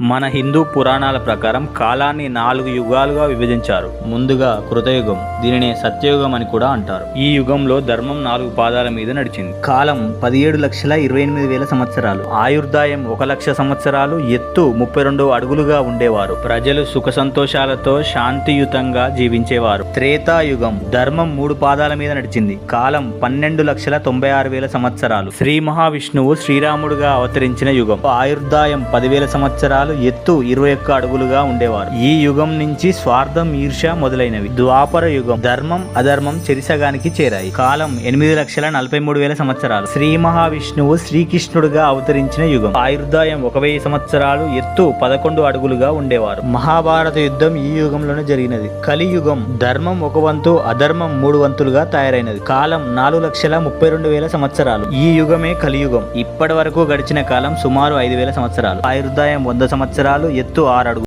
మన హిందూ పురాణాల ప్రకారం కాలాన్ని నాలుగు యుగాలుగా విభజించారు. ముందుగా కృతయుగం దీనినే సత్యయుగం అని కూడా అంటారు. ఈ యుగంలో ధర్మం నాలుగు పాదాల మీద నడిచింది. కాలం పదిహేడు లక్షల ఇరవై ఎనిమిది వేల సంవత్సరాలు. ఆయుర్దాయం ఒక లక్ష సంవత్సరాలు. ఎత్తు ముప్పై రెండు అడుగులుగా ఉండేవారు. ప్రజలు సుఖ సంతోషాలతో శాంతియుతంగా జీవించేవారు. త్రేతాయుగం ధర్మం మూడు పాదాల మీద నడిచింది. కాలం పన్నెండు లక్షల తొంభై ఆరు వేల సంవత్సరాలు. శ్రీ మహావిష్ణువు శ్రీరాముడుగా అవతరించిన యుగం. ఆయుర్దాయం పదివేల సంవత్సరాలు. ఎత్తు ఇరవై ఒక్క అడుగులుగా ఉండేవారు. ఈ యుగం నుంచి స్వార్థం ఈర్ష మొదలైనవి. ద్వాపర యుగం ధర్మం అధర్మం చెరిసగానికి చేరాయి. కాలం ఎనిమిది లక్షల నలభై మూడు వేల సంవత్సరాలు. శ్రీ మహావిష్ణువు శ్రీకృష్ణుడుగా అవతరించిన యుగం. ఆయుర్దాయం ఒక వెయ్యి సంవత్సరాలు ఎత్తు పదకొండు అడుగులుగా ఉండేవారు. మహాభారత యుద్ధం ఈ యుగంలోనే జరిగినది. కలియుగం ధర్మం ఒక వంతు అధర్మం మూడు వంతులుగా తయారైనది. కాలం నాలుగు లక్షల ముప్పై రెండు వేల సంవత్సరాలు. ఈ యుగమే కలియుగం. ఇప్పటి వరకు గడిచిన కాలం సుమారు ఐదు వేల సంవత్సరాలు. ఆయుర్దాయం వంద సంవత్సరాలు ఎత్తు ఆరడుగు